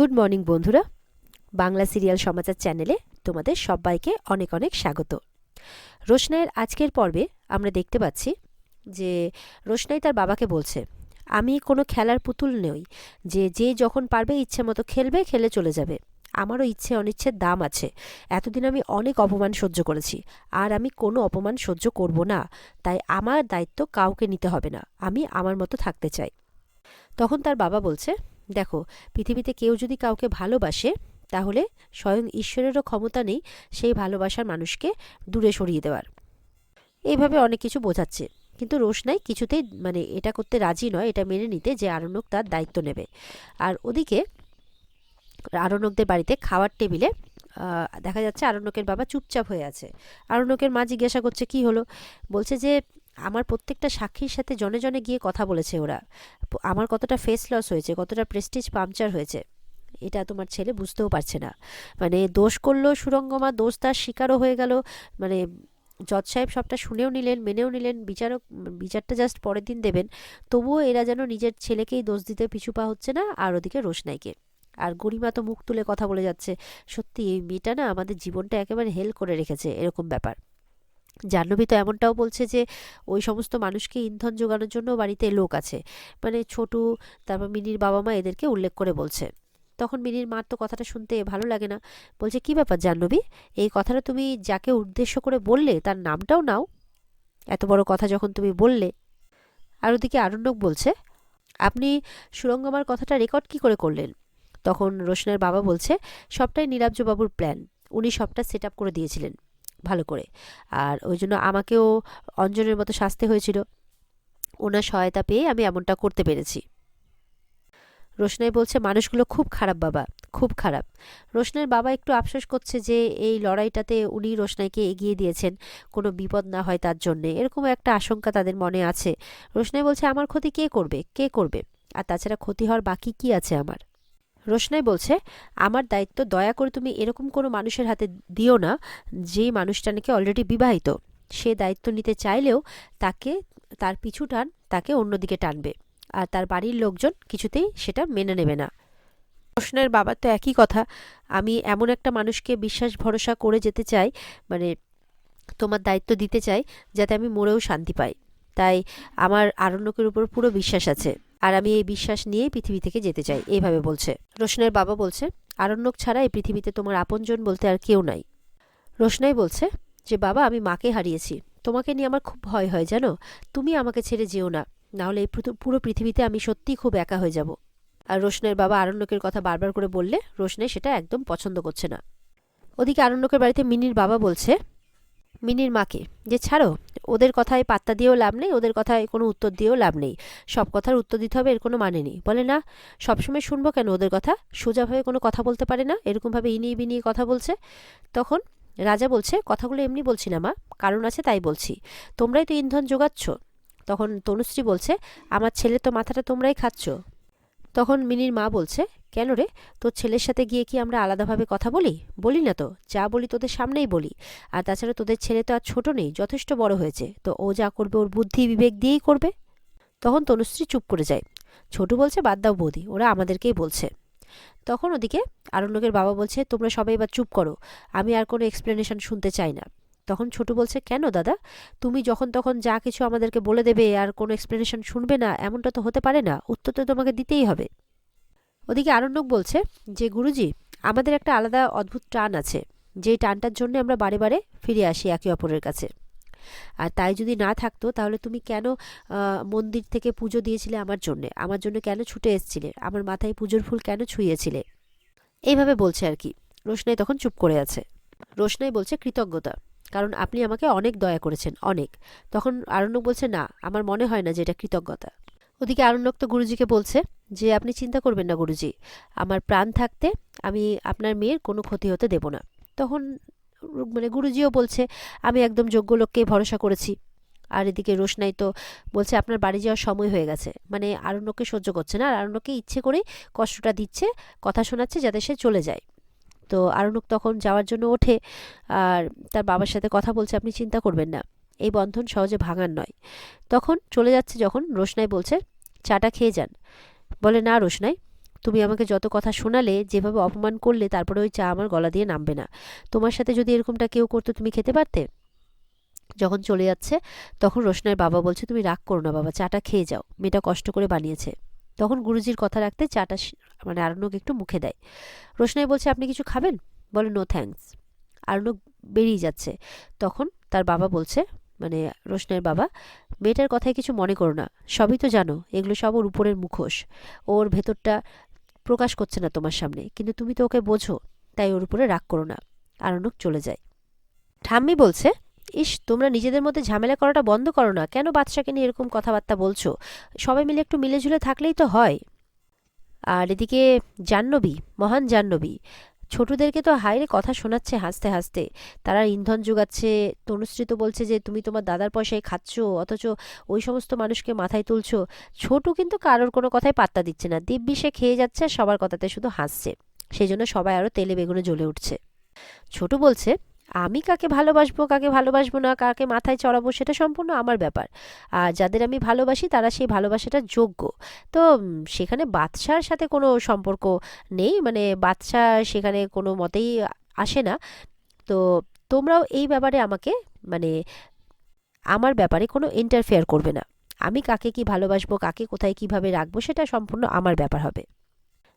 Good morning বন্ধুরা। Bangla serial সমাচার চ্যানেলে তোমাদের সবাইকে অনেক অনেক স্বাগত। রোশনাইয়ের আজকের পর্বে আমরা দেখতে পাচ্ছি যে রোশনাই তার বাবাকে বলছে, আমি কোনো খেলার পুতুল নই। যে যে যখন পারবে ইচ্ছে মতো খেলবে, খেলে চলে যাবে। আমারও ইচ্ছে অনিচ্ছের দাম আছে। এতদিন আমি অনেক অপমান সহ্য করেছি। আর আমি কোনো অপমান সহ্য করব না। তাই আমার দায়িত্ব কাউকে নিতে হবে না। আমি আমার মতো থাকতে চাই। তখন তার বাবা বলছে দেখো, পৃথিবীতে কেউ যদি কাউকে ভালোবাসে, তাহলে স্বয়ং ঈশ্বরেরও ক্ষমতা নেই সেই ভালোবাসার মানুষকে দূরে সরিয়ে দেওয়ার। এইভাবে অনেক কিছু বোঝাচ্ছে। কিন্তু রোশনাই কিছুতেই মানে এটা করতে রাজি নয়, এটা মেনে নিতে যে আরণ্যক তার দায়িত্ব নেবে। আর ওদিকে আরণ্যকদের বাড়িতে খাওয়ার টেবিলে দেখা যাচ্ছে আরণ্যকের বাবা চুপচাপ হয়ে আছে। আরণ্যকের মা জিজ্ঞাসা করছে, কি হলো? বলছে যে আমার প্রত্যেকটা সাক্ষীর সাথে জনে জনে গিয়ে কথা বলেছে ওরা। আমার কতটা ফেস লস হয়েছে, কতটা প্রেস্টিজ পাংচার হয়েছে, এটা তোমার ছেলে বুঝতেও পারছে না। মানে দোষ করল সুরঙ্গমা, দোষ তার শিকারও হয়ে গেল। মানে জজ সাহেব সবটা শুনেও নিলেন, মেনেও নিলেন, বিচারক, বিচারটা জাস্ট পরের দিন দেবেন। তবুও এরা যেন নিজের ছেলেকেই দোষ দিতে পিছু পা হচ্ছে না, আর ওদিকে রোশনাইকে। আর গরিমা তো মুখ তুলে কথা বলে যাচ্ছে, সত্যি এই মেয়েটা না আমাদের জীবনটা একেবারে হেল করে রেখেছে, এরকম ব্যাপার। জাহ্নবী তো এমনটাও বলছে যে, ওই সমস্ত মানুষকে ইন্ধন যোগানোর জন্য বাড়িতে লোক আছে। মানে ছোটু, তারপর মিনির বাবা মা এদেরকে উল্লেখ করে বলছে। তখন মিনির মার তো কথাটা শুনতে ভালো লাগে না। বলছে, কি ব্যাপার জাহ্নবী? এই কথাটা তুমি যাকে উদ্দেশ্য করে বললে, তার নামটাও নাও। এত বড় কথা যখন তুমি বললে। আর ওদিকে আরণ্যক বলছে, আপনি সুরঙ্গমার কথাটা রেকর্ড কি করে করলেন? তখন রোশনের বাবা বলছে, সবটাই নীলাব্জবাবুর প্ল্যান উনি সবটা সেট করে দিয়েছিলেন। ভালো করে। আর ওই জন্য আমাকেও অঞ্জনের মতো শাস্তি হয়েছিল। ওনার সহায়তা পেয়ে আমি এমনটা করতে পেরেছি। রোশনাই বলছে, মানুষগুলো খুব খারাপ, বাবা, খুব খারাপ। রোশনাইয়ের বাবা একটু আফসোস করছে যে এই লড়াইটাতে উনি রোশনাইকে এগিয়ে দিয়েছেন। কোনো বিপদ না হয় তার জন্যে। এরকম একটা আশঙ্কা তাদের মনে আছে। রোশনাই বলছে, আমার ক্ষতি কে করবে? কে করবে? আর তাছাড়া ক্ষতি হওয়ার বাকি কি আছে আমার? রোশনাই বলছে, আমার দায়িত্ব দয়া করে তুমি এরকম কোনো মানুষের হাতে দিও না, যে মানুষটা নাকি অলরেডি বিবাহিত। সে দায়িত্ব নিতে চাইলেও তাকে, তার পিছু টান, তাকে অন্যদিকে টানবে। আর তার বাড়ির লোকজন কিছুতেই সেটা মেনে নেবে না। রোশনের বাবার তো একই কথা, আমি এমন একটা মানুষকে বিশ্বাস ভরসা করে যেতে চাই মানে তোমার দায়িত্ব দিতে চাই, যাতে আমি মরেও শান্তি পাই। তাই আমার আরণ্যকের উপর পুরো বিশ্বাস আছে। আর আমি এই বিশ্বাস নিয়েই পৃথিবী থেকে যেতে চাই, এইভাবে বলছে। রোশনের বাবা বলছে, আরণ্যক ছাড়া এই পৃথিবীতে তোমার আপনজন বলতে আর কেউ নাই। রোশনাই বলছে, যে বাবা, আমি মাকে হারিয়েছি। তোমাকে নিয়ে আমার খুব ভয় হয়, জানো? তুমি আমাকে ছেড়ে যেও না। নাহলে এই পুরো- পুরো পৃথিবীতে আমি সত্যিই খুব একা হয়ে যাব। আর রোশনের বাবা আরণ্যকের কথা বারবার করে বললে রোশনে সেটা একদম পছন্দ করছে না। ওদিকে আরণ্যকের বাড়িতে মিনির বাবা বলছে, মিনির মাকে, যে ছাড়ো ওদের কথায় পাত্তা দিয়েও লাভ নেই, ওদের কথায় কোনো উত্তর দিয়েও লাভ নেই। সব কথার উত্তর দিতে হবে, এর কোনো মানে নেই। বলে না, সবসময় শুনব কেন ওদের কথা? সোজাভাবে কোনো কথা বলতে পারে না, এরকমভাবে ইনিয়ে বিনিয়ে কথা বলছে। তখন রাজা বলছে, কথাগুলো এমনি বলছি না মা, কারণ আছে তাই বলছি। তোমরাই তো ইন্ধন যোগাচ্ছ। তখন তনুশ্রী বলছে, আমার ছেলে তো মাথাটা তোমরাই খাচ্ছ। তখন মিনির মা বলছে কেন রে? তোর ছেলের সাথে গিয়ে কি আমরা আলাদাভাবে কথা বলি? বলি না তো। যা বলি তোদের সামনেই বলি। আর তাছাড়া তোদের ছেলে তো আর ছোট নেই, যথেষ্ট বড় হয়েছে। তো ও যা করবে ওর বুদ্ধি বিবেক দিয়েই করবে। তখন তনুশ্রী চুপ করে যায়। ছোটু বলছে, বাদ দাও বৌদি, ওরা আমাদেরকেই বলছে। তখন ওদিকে আরণ্যকের বাবা বলছে, তোমরা সবাই এবার চুপ করো। আমি আর কোনো এক্সপ্লেনেশন শুনতে চাই না। তখন ছোটু বলছে, কেন দাদা? তুমি যখন তখন যা কিছু আমাদেরকে বলে দেবে আর কোনো এক্সপ্লেনেশন শুনবে না, এমনটা তো হতে পারে না। উত্তর তো তোমাকে দিতেই হবে। ওদিকে আরণ্যক বলছে যে, গুরুজি, আমাদের একটা আলাদা অদ্ভুত টান আছে। যেই টানটার জন্য আমরা বারে বারে ফিরে আসি একে অপরের কাছে। আর তাই যদি না থাকতো, তাহলে তুমি কেন মন্দির থেকে পুজো দিয়েছিলে আমার জন্যে? আমার জন্য কেন ছুটে এসেছিলে? আমার মাথায় পুজোর ফুল কেন ছুঁয়েছিলে? এইভাবে বলছে আর কি। রোশনাই তখন চুপ করে আছে। রোশনাই বলছে, কৃতজ্ঞতা। কারণ আপনি আমাকে অনেক দয়া করেছেন, অনেক। তখন আরণ্যক বলছে, না, আমার মনে হয় না যে এটা কৃতজ্ঞতা। ওদিকে আরণ্যক তো গুরুজিকে বলছে যে, আপনি চিন্তা করবেন না গুরুজি। আমার প্রাণ থাকতে আমি আপনার মেয়ের কোনো ক্ষতি হতে দেব না। তখন মানে গুরুজিও বলছে, আমি একদম যোগ্য লোককে ভরসা করেছি। আর এদিকে রোশনাই তো বলছে, আপনার বাড়ি যাওয়ার সময় হয়ে গেছে। মানে আরণ্যকে সহ্য করছে না, আর আরণ্যকে ইচ্ছে করেই কষ্টটা দিচ্ছে, কথা শোনাচ্ছে যাতে সে চলে যায়। তো আরণ্যক তখন যাওয়ার জন্য ওঠে, আর তার বাবার সাথে কথা বলছে, আপনি চিন্তা করবেন না। এই বন্ধন সহজে ভাঙার নয়। তখন চলে যাচ্ছে যখন রোশনাই বলছে, চাটা খেয়ে যান। বলে, না রোশনাই, তুমি আমাকে যত কথা শোনালে, যেভাবে অপমান করলে, তারপরে ওই চা আমার গলা দিয়ে নামবে না। তোমার সাথে যদি এরকমটা কেউ করতো, তুমি খেতে পারতে? যখন চলে যাচ্ছে, তখন রোশনার বাবা বলছে, তুমি রাগ করো না বাবা, চাটা খেয়ে যাও। মেয়েটা কষ্ট করে বানিয়েছে। তখন গুরুজির কথা রাখতে চাটা মানে আরণ্যক একটু মুখে দেয়। রোশনাই বলছে, আপনি কিছু খাবেন? বলে, নো থ্যাঙ্কস। আরণ্যক বেরিয়ে যাচ্ছে। তখন তার বাবা বলছে মানে রোশনের বাবা, মেয়েটার কথায় কিছু মনে করো না, সবই তো জানো, এগুলো সব ওর উপরের মুখোশ। ওর ভেতরটা প্রকাশ করছে না তোমার সামনে, কিন্তু তুমি তো ওকে বোঝো, তাই ওর উপরে রাগ করো না। আরণক চলে যায়। ঠাম্মি বলছে, ইস, তোমরা নিজেদের মধ্যে ঝামেলা করাটা বন্ধ করো না, কেন বাচ্চাকে নিয়ে এরকম কথাবার্তা বলছো? সবাই মিলে একটু মিলেঝুলে থাকলেই তো হয়। আর এদিকে জাহ্নবী, মহান জাহ্নবী ছোটদেরকে তো হাইরে কথা শোনাচ্ছে হাসতে হাসতে। তারা ইন্ধন যোগাচ্ছে, তনুশ্রী তো বলছে যে, তুমি তোমার দাদার পয়সায় খাচ্ছ, অথচ ওই সমস্ত মানুষকে মাথায় তুলছো। ছোট কিন্তু কারোর কোনো কথায় পাত্তা দিচ্ছে না। দিব্যি সে খেয়ে যাচ্ছে সবার কথাতে শুধু হাসছে। সেই জন্য সবাই আরও তেলে বেগুনে জ্বলে উঠছে। ছোট বলছে আমি কাকে ভালোবাসবো কাকে ভালোবাসবো না, কাকে মাথায় চড়াবো সেটা সম্পূর্ণ আমার ব্যাপার। আর যাদের আমি ভালোবাসি তারা সেই ভালোবাসাটা যোগ্য। তো সেখানে বাদশার সাথে কোনো সম্পর্ক নেই মানে বাদশা সেখানে কোনো মতেই আসে না। তো তোমরাও এই ব্যাপারে আমাকে মানে আমার ব্যাপারে কোনো ইন্টারফেয়ার করবে না। আমি কাকে কি ভালোবাসবো, কাকে কোথায় কীভাবে রাখব সেটা সম্পূর্ণ আমার ব্যাপার হবে।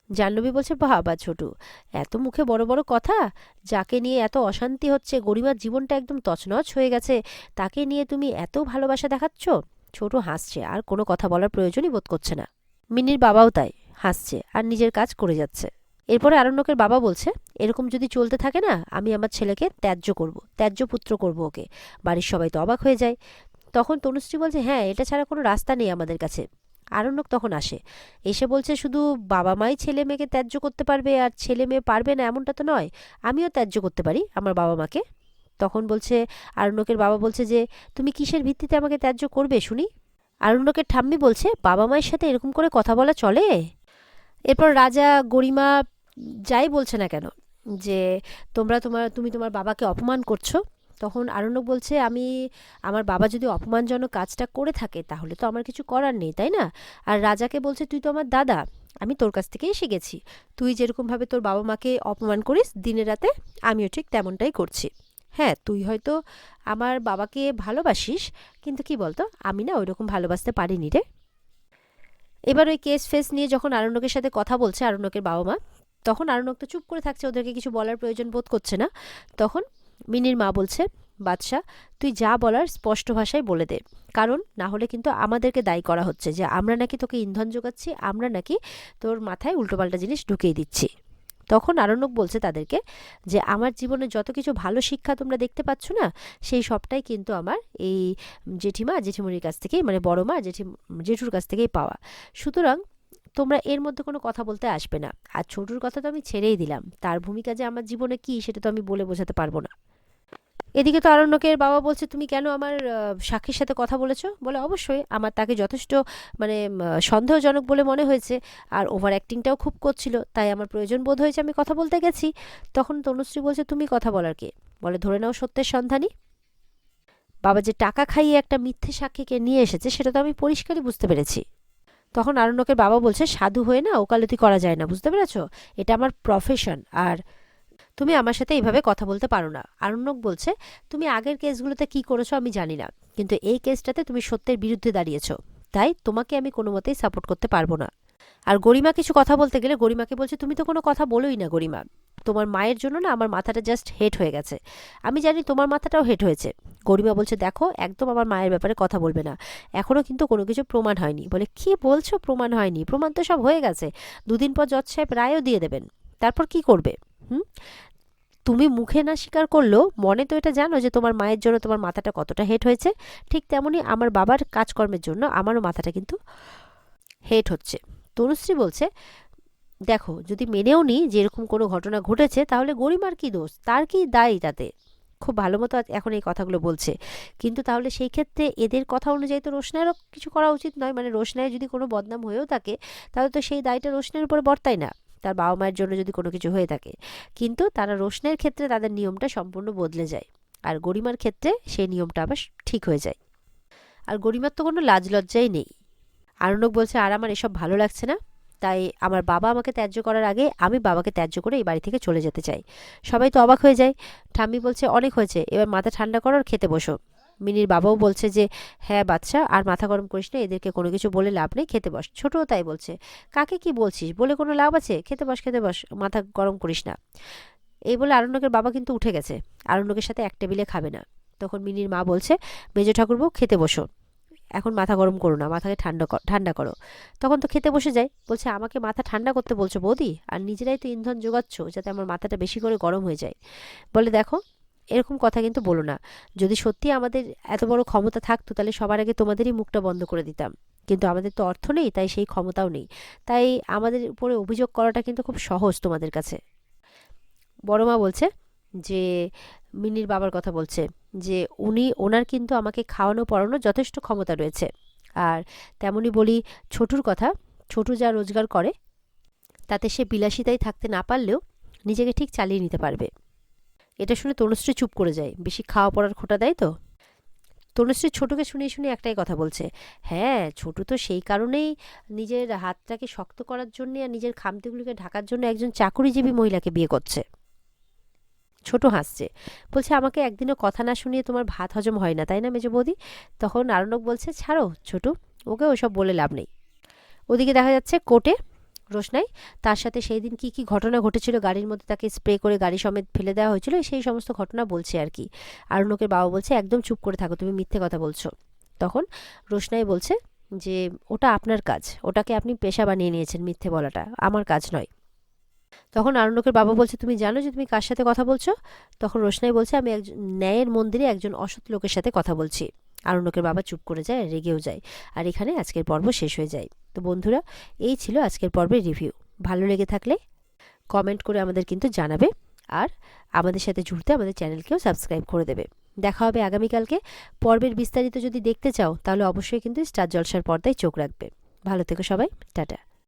জাহ্নবী বলছে, বাবা ছোটু, এত মুখে বড় বড় কথা? যাকে নিয়ে এত অশান্তি হচ্ছে, গরিমার জীবনটা একদম তছনছ হয়ে গেছে, তাকে নিয়ে তুমি এত ভালোবাসা দেখাচ্ছ? ছোট হাসছে, আর কোনো কথা বলার প্রয়োজনই বোধ করছে না। মিনির বাবাও তাই, হাসছে, আর নিজের কাজ করে যাচ্ছে। এরপরে আরণ্যকের বাবা বলছে, এরকম যদি চলতে থাকে না, আমি আমার ছেলেকে ত্যায্য করব, ত্যায্য পুত্র করব ওকে। বাড়ির সবাই তো অবাক হয়ে যায়। তখন তনুশ্রী বলছে হ্যাঁ এটা ছাড়া কোনো রাস্তা নেই আমাদের কাছে। আরণ্যক তখন আসে। এসে বলছে, শুধু বাবা মাই ছেলে মেয়েকে ত্যায্য করতে পারবে আর ছেলে মেয়ে পারবে না এমনটা তো নয়। আমিও ত্যায্য করতে পারি আমার বাবা মাকে তখন বলছে, আরণ্যকের বাবা বলছে যে, তুমি কিসের ভিত্তিতে আমাকে ত্যায্য করবে শুনি? আরণ্যকের ঠাম্মি বলছে বাবা মায়ের সাথে এরকম করে কথা বলা চলে? এরপর রাজা গরিমা যাই বলছে না কেন, যে, তোমরা তোমার, তুমি তোমার বাবাকে অপমান করছ? তখন আরণ্যক বলছে, আমি, আমার বাবা যদি অপমানজনক কাজটা করে থাকে, তাহলে তো আমার কিছু করার নেই, তাই না? আর রাজাকে বলছে, তুই তো আমার দাদা, আমি তোর কাছ থেকেই শিখেছি। তুই যেরকমভাবে তোর বাবা মাকে অপমান করিস, দিনে রাতে আমিও ঠিক তেমনটাই করছি। হ্যাঁ তুই হয়তো আমার বাবাকে ভালোবাসিস, কিন্তু কি বলতো, আমি না ওইরকম ভালোবাসতে পারিনি রে। এবার ওই কেস ফেস নিয়ে যখন আরণ্যকের সাথে কথা বলছে আরণ্যকের বাবা মা, তখন আরণ্যক তো চুপ করে থাকছে, ওদেরকে কিছু বলার প্রয়োজন বোধ করছে না। তখন মিনির মা বলছে, বাদশাহ, তুই যা বলার স্পষ্ট ভাষায় বলে দে। কারণ না হলে কিন্তু আমাদেরকে দায়ী করা হচ্ছে যে আমরা নাকি তোকে ইন্ধন যোগাচ্ছি, আমরা নাকি তোর মাথায় উল্টোপাল্টা জিনিস ঢুকিয়ে দিচ্ছি। তখন আরণ্যক বলছে তাদেরকে যে, আমার জীবনে যত কিছু ভালো শিক্ষা তোমরা দেখতে পাচ্ছ না, সেই সবটাই কিন্তু আমার এই জেঠিমা জেঠিমুনির কাছ থেকেই মানে বড় মা জেঠি জেঠুর কাছ থেকেই পাওয়া। সুতরাং তোমরা এর মধ্যে কোনো কথা বলতে আসবে না। আর ছোটুর কথা তো আমি ছেড়েই দিলাম। তার ভূমিকা যে আমার জীবনে কি, সেটা তো আমি বলে বোঝাতে পারব না। এদিকে তো আরণ্যকের বাবা বলছে, তুমি কেন আমার সাক্ষীর সাথে কথা বলেছ? বলে, অবশ্যই আমার তাকে যথেষ্ট মানে সন্দেহজনক বলে মনে হয়েছে। আর ওভার অ্যাক্টিংটাও খুব করছিল, তাই আমার প্রয়োজন বোধ হয়েছে আমি কথা বলতে গেছি। তখন তনুশ্রী বলছে, তুমি কথা বলার কে? বলে, ধরে নাও সত্যের সন্ধানী। বাবা যে টাকা খাইয়ে একটা মিথ্যে সাক্ষীকে নিয়ে এসেছে, সেটা তো আমি পরিষ্কারই বুঝতে পেরেছি। তখন আরণ্যকের বাবা বলছে, সাধু হয়ে না ওকালতি করা যায় না, বুঝতে পেরেছ? এটা আমার প্রফেশন আর তুমি আমার সাথে এইভাবে কথা বলতে পারো না। আরণ্যক বলছে, তুমি আগের কেসগুলোতে কি করেছ আমি জানি না, কিন্তু এই কেসটাতে তুমি সত্যের বিরুদ্ধে দাঁড়িয়েছো। তাই তোমাকে আমি কোনো মতেই সাপোর্ট করতে পারব না। আর গরিমা কিছু কথা বলতে গেলে গরিমাকে বলছে, তুমি তো কোনো কথা বলোই না গরিমা। তোমার মায়ের জন্য না আমার মাথাটা জাস্ট হেট হয়ে গেছে। আমি জানি তোমার মাথাটাও হেট হয়েছে। গরিমা বলছে, দেখো, একদম আমার মায়ের ব্যাপারে কথা বলবে না। এখনও কিন্তু কোনো কিছু প্রমাণ হয়নি। বলে, কি বলছো? প্রমাণ হয়নি। প্রমাণ তো সব হয়ে গেছে। দুদিন পর জজ সাহেব রায়ও দিয়ে দেবেন। তারপর কি করবে? হুম? তুমি মুখে না স্বীকার করলেও মনে তো এটা জানো যে তোমার মায়ের জন্য তোমার মাথাটা কতটা হেট হয়েছে। ঠিক তেমনি আমার বাবার কাজকর্মের জন্য আমারও মাথাটা কিন্তু হেট হচ্ছে। তনুশ্রী বলছে, দেখো, যদি মেনেও নিই যে এরকম কোনো ঘটনা ঘটেছে, তাহলে গরিমার কি দোষ? তার কি দায়ী তাতে? খুব ভালো মতো এখন এই কথাগুলো বলছে। কিন্তু তাহলে সেই ক্ষেত্রে এদের কথা অনুযায়ী তো রোশনায়েরও কিছু করা উচিত নয়। মানে রোশনায় যদি কোনো বদনাম হয়েও থাকে, তাহলে তো সেই দায়টা রোশনের উপরে বর্তায় না। তার বাবা মায়ের জন্য যদি কোনো কিছু হয়ে থাকে। কিন্তু তারা রোশনের ক্ষেত্রে তাদের নিয়মটা সম্পূর্ণ বদলে যায়। আর গরিমার ক্ষেত্রে সেই নিয়মটা আবার ঠিক হয়ে যায়। আর গরিমার তো কোনো লাজ লজ্জাই নেই। আরণ্যক বলছে, আর আমার এসব ভালো লাগছে না। তাই আমার বাবা আমাকে ত্যায্য করার আগে আমি বাবাকে ত্যায্য করে এই বাড়ি থেকে চলে যেতে চাই। সবাই তো অবাক হয়ে যায়। ঠাম্মি বলছে, অনেক হয়েছে। এবার মাথা ঠান্ডা করো আর খেতে বসো। মিনির বাবাও বলছে যে হ্যাঁ বাচ্চা, আর মাথা গরম করিস না, এদেরকে কোনো কিছু বলে লাভ নেই, খেতে বস। ছোটও তাই বলছে। কাকে কি বলছিস? বলে কোনো লাভ আছে? খেতে বস খেতে বস, মাথা গরম করিস না। এই বলে আরণ্যকের বাবা কিন্তু উঠে গেছে। আরণ্যকের সাথে এক টেবিলে খাবে না। তখন মিনির মা বলছে, মেজ ঠাকুরবউ খেতে বসো। এখন মাথা গরম করো না, মাথাকে ঠান্ডা ঠান্ডা করো। তখন তো খেতে বসে যায়। বলছে, আমাকে মাথা ঠান্ডা করতে বলছো বৌদি? আর নিজেরাই তো ইন্ধন যোগাচ্ছ, যাতে আমার মাথাটা বেশি করে গরম হয়ে যায়। বলে, দেখো এরকম কথা কিন্তু বলো না। যদি সত্যি আমাদের এত বড় ক্ষমতা থাকতো, তাহলে সবার আগে তোমাদেরই মুখটা বন্ধ করে দিতাম। কিন্তু আমাদের তো অর্থ নেই, তাই সেই ক্ষমতাও নেই। তাই আমাদের উপরে অভিযোগ করাটা কিন্তু খুব সহজ তোমাদের কাছে। বড় মা বলছে যে, মিনির বাবার কথা বলছে যে, উনি, ওনার কিন্তু আমাকে খাওয়ানো, পড়ানোর যথেষ্ট ক্ষমতা রয়েছে। আর তেমনই বলি, ছোটুর কথা, ছোটু যা রোজগার করে, তাতে সে বিলাসিতায় থাকতে না পারলেও নিজেকে ঠিক চালিয়ে নিতে পারবে। এটা শুনে তনুশ্রী চুপ করে যায়। বেশি খাওয়া পড়ার খোটা দেয় তো? তনুশ্রী ছোটকে শুনিয়ে শুনে একটাই কথা বলছে হ্যাঁ ছোটু তো সেই কারণেই নিজের হাতটাকে শক্ত করার জন্য আর নিজের খামতিগুলিকে ঢাকার জন্য একজন চাকুরিজীবী মহিলাকে বিয়ে করছে। ছোট হাসছে, বলছে, আমাকে একদিনও কথা না শুনিয়ে তোমার ভাত হজম হয় না, তাই না মেজো বৌদি? তখন আরণ্যক বলছে, ছাড়ো ছোটু, ওকে ওসব বলে লাভ নেই। ওদিকে দেখা যাচ্ছে কোর্টে রোশনাই তার সাথে সেই দিন কি কি ঘটনা ঘটেছিল, গাড়ির মধ্যে তাকে স্প্রে করে গাড়ি সমেত ফেলে দেওয়া হয়েছিল, সেই সমস্ত ঘটনা বলছে আর কি। আরণ্যকের বাবা বলছে, একদম চুপ করে থাকো, তুমি মিথ্যে কথা বলছো। তখন রোশনাই বলছে যে, ওটা আপনার কাজ, ওটাকে আপনি পেশা বানিয়ে নিয়েছেন মিথ্যে বলাটা, আমার কাজ নয়। তখন আরণ্যকের বাবা বলছে, তুমি জানো যে তুমি কার সাথে কথা বলছো? তখন রোশনাই বলছে, আমি একজন ন্যায়ের মন্দিরে একজন অসৎ লোকের সাথে কথা বলছি। আরণ্যকের বাবা চুপ করে যায়, রেগেও যায়। আর এখানে আজকের পর্ব শেষ হয়ে যায়। তো বন্ধুরা, এই ছিল আজকের পর্বের রিভিউ। ভালো লেগে থাকলে কমেন্ট করে আমাদের কিন্তু জানাবে আর আমাদের সাথে জুড়তে আমাদের চ্যানেলকেও সাবস্ক্রাইব করে দেবে। দেখা হবে আগামীকালকে। পর্বের বিস্তারিত যদি দেখতে চাও, তাহলে অবশ্যই কিন্তু স্টার জলসার পর্দায় চোখ রাখবে। ভালো থেকো সবাই। টাটা।